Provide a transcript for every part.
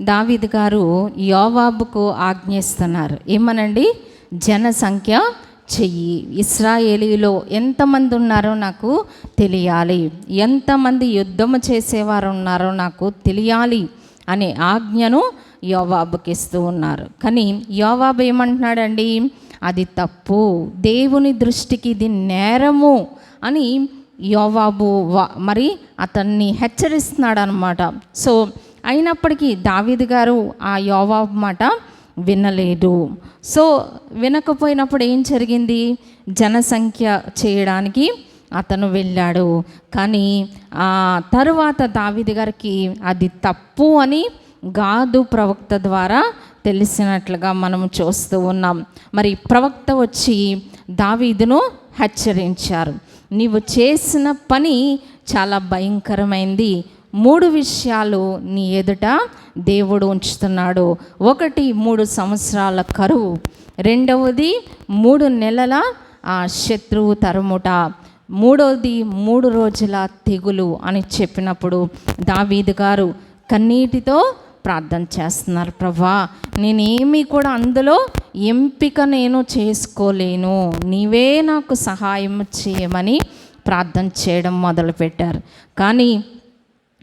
దావిద్ గారు యోవాబుకు ఆజ్ఞిస్తున్నారు. ఏమనండి? జనసంఖ్య చెయ్యి. ఇస్రాయేలీలో ఎంతమంది ఉన్నారో నాకు తెలియాలి. ఎంతమంది యుద్ధము చేసేవారు ఉన్నారో నాకు తెలియాలి అనే ఆజ్ఞను యోవాబుకి ఇస్తూ ఉన్నారు. కానీ యోవాబు ఏమంటున్నాడండి? అది తప్పు. దేవుని దృష్టికి ఇది నేరము అని యోవాబు వా- మరి అతన్ని హెచ్చరిస్తున్నాడు అనమాట సో అయినప్పటికీ దావీదు గారు ఆ యోవాబ్ మాట వినలేదు. సో వినకపోయినప్పుడు ఏం జరిగింది? జనసంఖ్య చేయడానికి అతను వెళ్ళాడు. కానీ ఆ తరువాత దావిది గారికి అది తప్పు అని గాదు ప్రవక్త ద్వారా తెలిసినట్లుగా మనం చూస్తూ ఉన్నాం. మరి ప్రవక్త వచ్చి దావీదును హెచ్చరించారు. నీవు చేసిన పని చాలా భయంకరమైంది. మూడు విషయాలు నీ ఎదుట దేవుడు ఉంచుతున్నాడు. ఒకటి మూడు సంవత్సరాల కరువు. రెండవది మూడు నెలల ఆ శత్రువు తరుముట. మూడవది మూడు రోజుల తెగులు అని చెప్పినప్పుడు దావీదు గారు కన్నీటితో ప్రార్థన చేస్తున్నారు. ప్రభా నేనేమీ కూడా అందులో ఎంపిక నేను చేసుకోలేను. నీవే నాకు సహాయం చేయమని ప్రార్థన చేయడం మొదలుపెట్టారు. కానీ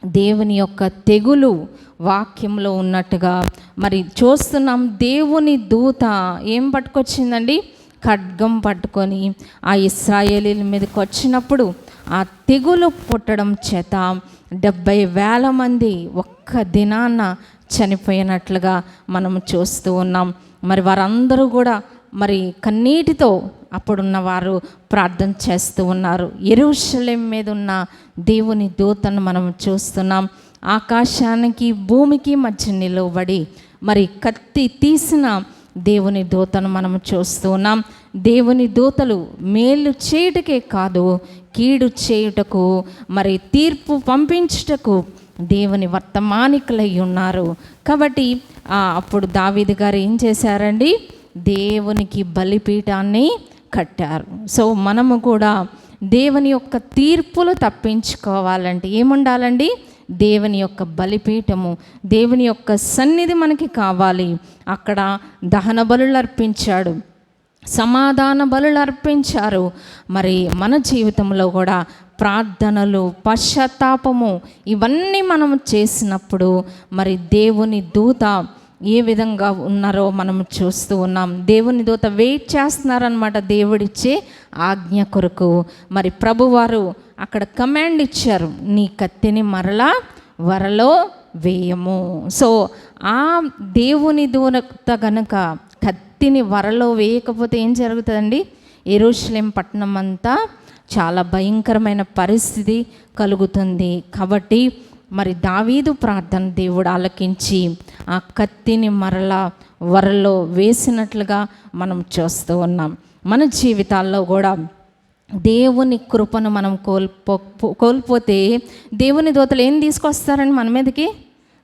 దేవుని యొక్క తెగులు వాక్యంలో ఉన్నట్టుగా మరి చూస్తున్నాం. దేవుని దూత ఏం పట్టుకొచ్చిందండి? ఖడ్గం పట్టుకొని ఆ ఇస్రాయేలీల మీదకి వచ్చినప్పుడు ఆ తెగులు పుట్టడం చేత డెబ్బై వేల మంది ఒక్క దినాన చనిపోయినట్లుగా మనం చూస్తూ ఉన్నాం. మరి వారందరూ కూడా మరి కన్నీటితో అప్పుడున్న వారు ప్రార్థన చేస్తూ ఉన్నారు. ఎరుషలేం మీద ఉన్న దేవుని దూతను మనం చూస్తున్నాం. ఆకాశానికి భూమికి మధ్య నిలవబడి మరి కత్తి తీసిన దేవుని దూతను మనం చూస్తున్నాం దేవుని దూతలు మేలు చేయుటకే కాదు కీడు చేయుటకు మరి తీర్పు పంపించుటకు దేవుని వర్తమానికులై ఉన్నారు. కాబట్టి అప్పుడు దావీదు గారు ఏం చేశారండి? దేవునికి బలిపీఠాన్ని కట్టారు. సో మనము కూడా దేవుని యొక్క తీర్పులు తప్పించుకోవాలంటే ఏముండాలండి? దేవుని యొక్క బలిపీఠము దేవుని యొక్క సన్నిధి మనకి కావాలి. అక్కడ దహన బలులు అర్పించాడు సమాధాన బలులు అర్పించారు. మరి మన జీవితంలో కూడా ప్రార్థనలు పశ్చాత్తాపము ఇవన్నీ మనం చేసినప్పుడు మరి దేవుని దూత ఏ విధంగా ఉన్నారో మనం చూస్తూ ఉన్నాం. దేవుని దూత వెయిట్ చేస్తున్నారనమాట దేవుడిచ్చే ఆజ్ఞ కొరకు. మరి ప్రభువారు అక్కడ కమాండ్ ఇచ్చారు నీ కత్తిని మరలా వరలో వేయము. సో ఆ దేవుని దూరత గనుక కత్తిని వరలో వేయకపోతే ఏం జరుగుతుందండి? ఎరుషలేం పట్టణం అంతా చాలా భయంకరమైన పరిస్థితి కలుగుతుంది. కాబట్టి మరి దావీదు ప్రార్థన దేవుడు ఆలకించి ఆ కత్తిని మరలా వరలో వేసినట్లుగా మనం చూస్తూ ఉన్నాం. మన జీవితాల్లో కూడా దేవుని కృపను మనం కోల్పో కోల్పోతే దేవుని దూతలు ఏం తీసుకొస్తారని మన మీదకి?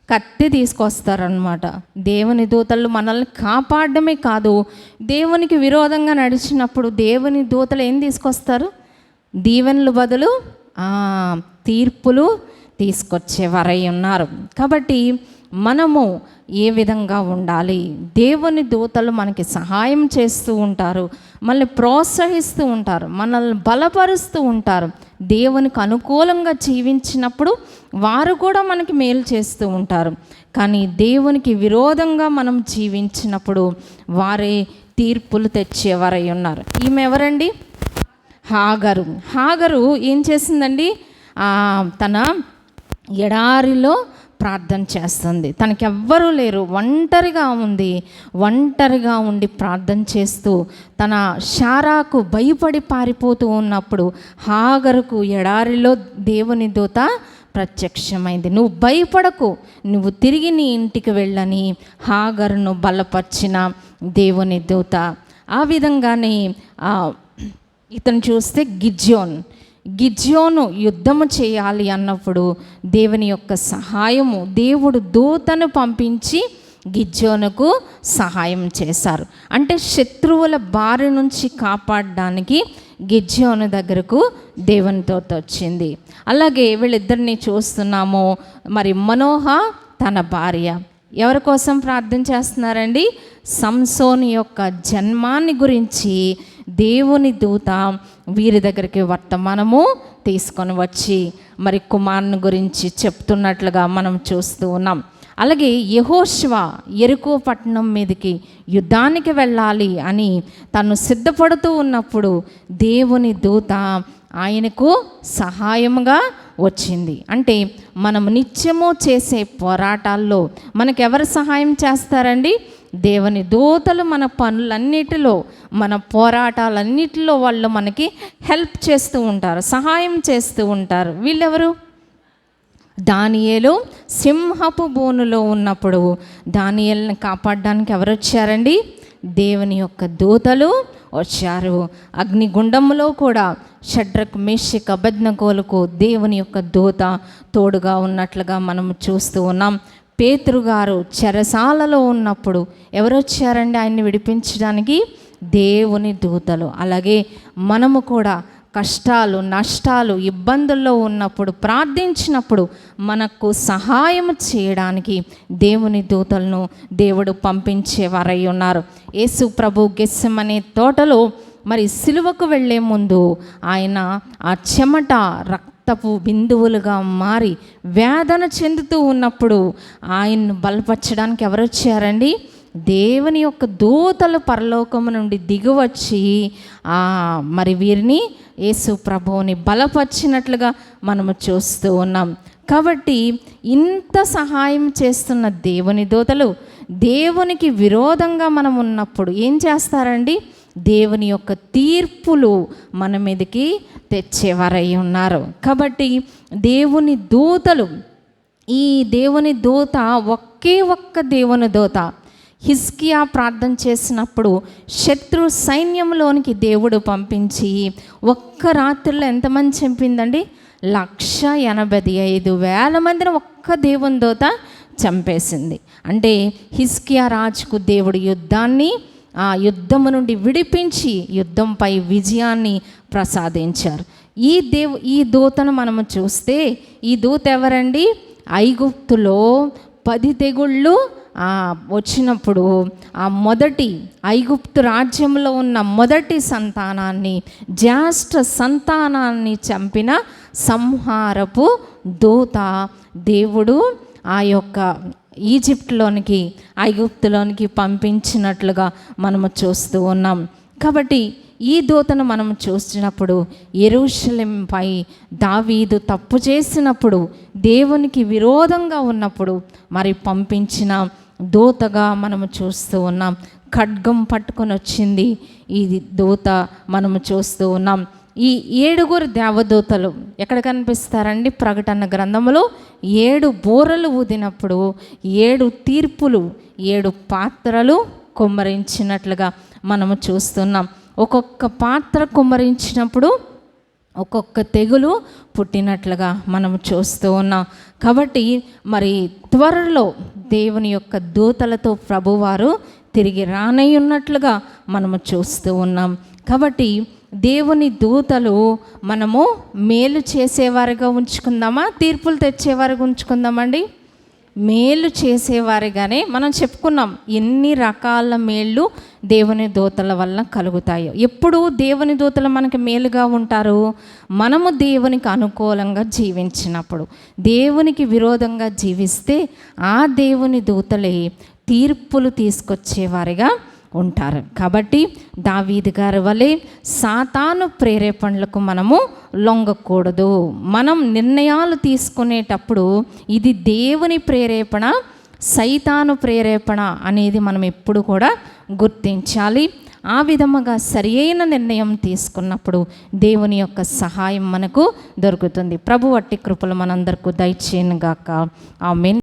కత్తి తీసుకొస్తారనమాట దేవుని దూతలు మనల్ని కాపాడడమే కాదు దేవునికి విరోధంగా నడిచినప్పుడు దేవుని దూతలు ఏం తీసుకొస్తారు? దీవెనలు బదులు తీర్పులు తీసుకొచ్చేవారై ఉన్నారు. కాబట్టి మనము ఏ విధంగా ఉండాలి? దేవుని దూతలు మనకి సహాయం చేస్తూ ఉంటారు. మనల్ని ప్రోత్సహిస్తూ ఉంటారు. మనల్ని బలపరుస్తూ ఉంటారు. దేవునికి అనుకూలంగా జీవించినప్పుడు వారు కూడా మనకి మేలు చేస్తూ ఉంటారు. కానీ దేవునికి విరోధంగా మనం జీవించినప్పుడు వారే తీర్పులు తెచ్చేవారై ఉన్నారు. ఈమె ఎవరండి? హాగరు. హాగరు ఏం చేసిందండి? తన ఎడారిలో ప్రార్థన చేస్తుంది. తనకెవ్వరూ లేరు. ఒంటరిగా ఉంది. ఒంటరిగా ఉండి ప్రార్థన చేస్తూ తన శారాకు భయపడి పారిపోతూ ఉన్నప్పుడు హాగరుకు ఎడారిలో దేవుని దూత ప్రత్యక్షమైంది. నువ్వు భయపడకు. నువ్వు తిరిగి నీ ఇంటికి వెళ్ళని హాగరును బలపరిచిన దేవుని దూత. ఆ విధంగానే ఇతను చూస్తే గిజ్యోన్. గిజ్యోను యుద్ధము చేయాలి అన్నప్పుడు దేవుని యొక్క సహాయము దేవుడు దూతను పంపించి గిజ్యోనుకు సహాయం చేశారు. అంటే శత్రువుల బారి నుంచి కాపాడడానికి గిజ్యోను దగ్గరకు దేవుని తోత వచ్చింది. అలాగే వీళ్ళిద్దరిని చూస్తున్నాము. మరి మనోహ తన భార్య. ఎవరి కోసం ప్రార్థన చేస్తున్నారండి? సంసోని యొక్క జన్మాన్ని గురించి దేవుని దూత వీరి దగ్గరికి వర్తమానము తీసుకొని వచ్చి మరి కుమారుని గురించి చెప్తున్నట్లుగా మనం చూస్తూ ఉన్నాం. అలాగే యహోష్వ ఎరుకో పట్టణం మీదకి యుద్ధానికి వెళ్ళాలి అని తను సిద్ధపడుతూ ఉన్నప్పుడు దేవుని దూత ఆయనకు సహాయముగా వచ్చింది. అంటే మనం నిత్యము చేసే పోరాటాల్లో మనకెవరు సహాయం చేస్తారండి? దేవుని దూతలు మన పనులన్నిటిలో మన పోరాటాలన్నిటిలో వాళ్ళు మనకి హెల్ప్ చేస్తూ ఉంటారు సహాయం చేస్తూ ఉంటారు. వీళ్ళెవరు? దానియేలు సింహపు బోనులో ఉన్నప్పుడు దానియేల్ని కాపాడడానికి ఎవరు వచ్చారండి దేవుని యొక్క దూతలు వచ్చారు. అగ్నిగుండంలో కూడా షడ్రక్ మేషిక్ అబద్నగోలకు దేవుని యొక్క దూత తోడుగా ఉన్నట్లుగా మనం చూస్తూ ఉన్నాం. పేతురు గారు చెరసాలలో ఉన్నప్పుడు ఎవరు వచ్చారండి ఆయన్ని విడిపించడానికి? దేవుని దూతలు. అలాగే మనము కూడా కష్టాలు నష్టాలు ఇబ్బందుల్లో ఉన్నప్పుడు ప్రార్థించినప్పుడు మనకు సహాయం చేయడానికి దేవుని దూతలను దేవుడు పంపించేవారై ఉన్నారు. యేసు ప్రభు గెస్సమనే అనే తోటలో మరి సిలువకు వెళ్ళే ముందు ఆయన ఆ చెమట రక్తపు బిందువులుగా మారి వేదన చెందుతూ ఉన్నప్పుడు ఆయన్ను బలపరచడానికి ఎవరు వచ్చారండి దేవుని యొక్క దూతలు పరలోకము నుండి దిగువచ్చి మరి వీరిని యేసు ప్రభువుని బలపరిచినట్లుగా మనము చూస్తూ ఉన్నాం. కాబట్టి ఇంత సహాయం చేస్తున్న దేవుని దూతలు దేవునికి విరోధంగా మనం ఉన్నప్పుడు ఏం చేస్తారండి? దేవుని యొక్క తీర్పులు మన మీదకి తెచ్చేవారై ఉన్నారు. కాబట్టి దేవుని దూతలు ఈ దేవుని దూత ఒకే ఒక్క దేవుని దూత హిస్కియా ప్రార్థన చేసినప్పుడు శత్రు సైన్యంలోనికి దేవుడు పంపించి ఒక్క రాత్రిలో ఎంతమంది చంపిందండి? లక్ష ఎనభై ఐదు వేల మందిని ఒక్క దేవుని దూత చంపేసింది. అంటే హిస్కియా రాజుకు దేవుడు యుద్ధాన్ని ఆ యుద్ధము నుండి విడిపించి యుద్ధంపై విజయాన్ని ప్రసాదించారు. ఈ దేవు ఈ దూతను మనము చూస్తే ఈ దూత ఎవరండి? ఐగుప్తులో పది తెగుళ్ళు వచ్చినప్పుడు ఆ మొదటి ఐగుప్తు రాజ్యంలో ఉన్న మొదటి సంతానాన్ని జ్యేష్ఠ సంతానాన్ని చంపిన సంహారపు దూత దేవుడు ఆ యొక్క ఈజిప్ట్లోనికి ఐగుప్తులోనికి పంపించినట్లుగా మనము చూస్తూ ఉన్నాం. కాబట్టి ఈ దూతను మనం చూసినప్పుడు ఎరుషలేంపై దావీదు తప్పు చేసినప్పుడు దేవునికి విరోధంగా ఉన్నప్పుడు మరి పంపించిన దూతగా మనము చూస్తూ ఉన్నాం. ఖడ్గం పట్టుకొని వచ్చింది ఈ దూత మనము చూస్తూ ఉన్నాం. ఈ ఏడుగురు దేవదూతలు ఎక్కడ కనిపిస్తారండి? ప్రకటన గ్రంథములో ఏడు బోరలు ఊదినప్పుడు ఏడు తీర్పులు ఏడు పాత్రలు కుమ్మరించినట్లుగా మనము చూస్తున్నాం. ఒక్కొక్క పాత్ర కుమ్మరించినప్పుడు ఒక్కొక్క తెగులు పుట్టినట్లుగా మనం చూస్తూ ఉన్నాం. కాబట్టి మరి త్వరలో దేవుని యొక్క దూతలతో ప్రభువారు తిరిగి రానయ్యున్నట్లుగా మనము చూస్తూ ఉన్నాం. కాబట్టి దేవుని దూతలు మనము మేలు చేసేవారిగా ఉంచుకుందామా? తీర్పులు తెచ్చేవారిగా ఉంచుకుందామండి? మేలు చేసేవారిగానే మనం చెప్పుకున్నాం ఎన్ని రకాల మేళ్ళు దేవుని దూతల వల్ల కలుగుతాయో. ఎప్పుడు దేవుని దూతలు మనకి మేలుగా ఉంటారు? మనము దేవునికి అనుకూలంగా జీవించినప్పుడు. దేవునికి విరోధంగా జీవిస్తే ఆ దేవుని దూతలే తీర్పులు తీసుకొచ్చేవారిగా ఉంటారు. కాబట్టి దావీది గారి వలె సాతాను ప్రేరేపణలకు మనము లొంగకూడదు. మనం నిర్ణయాలు తీసుకునేటప్పుడు ఇది దేవుని ప్రేరేపణ సైతాను ప్రేరేపణ అనేది మనం ఎప్పుడు కూడా గుర్తించాలి. ఆ విధముగా సరియైన నిర్ణయం తీసుకున్నప్పుడు దేవుని యొక్క సహాయం మనకు దొరుకుతుంది. ప్రభు వట్టి కృపలు మనందరికీ దయచేయనుగాక. ఆ ఆమెన్.